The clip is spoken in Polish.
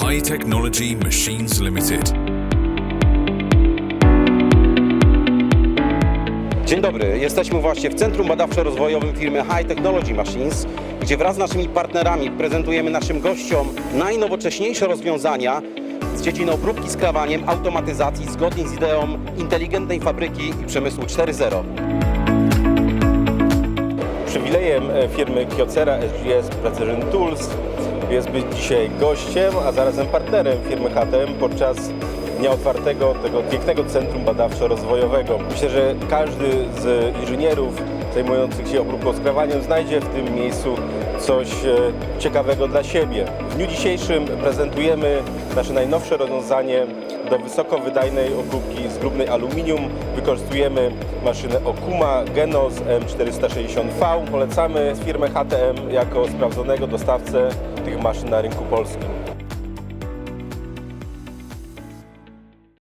High Technology Machines Limited. Dzień dobry, jesteśmy właśnie w Centrum Badawczo-Rozwojowym firmy High Technology Machines, gdzie wraz z naszymi partnerami prezentujemy naszym gościom najnowocześniejsze rozwiązania z dziedziny obróbki skrawaniem, automatyzacji zgodnie z ideą inteligentnej fabryki i przemysłu 4.0. Przywilejem e, firmy Kyocera SGS Precision Tools jest być dzisiaj gościem, a zarazem partnerem firmy HTM podczas dnia otwartego tego pięknego centrum badawczo-rozwojowego. Myślę, że każdy z inżynierów zajmujących się obróbką znajdzie w tym miejscu coś e, ciekawego dla siebie. W dniu dzisiejszym prezentujemy nasze najnowsze rozwiązanie do wysokowydajnej obróbki z grubnej aluminium. Wykorzystujemy maszynę Okuma Genos M460V. Polecamy firmę HTM jako sprawdzonego dostawcę tych maszyn na rynku polskim.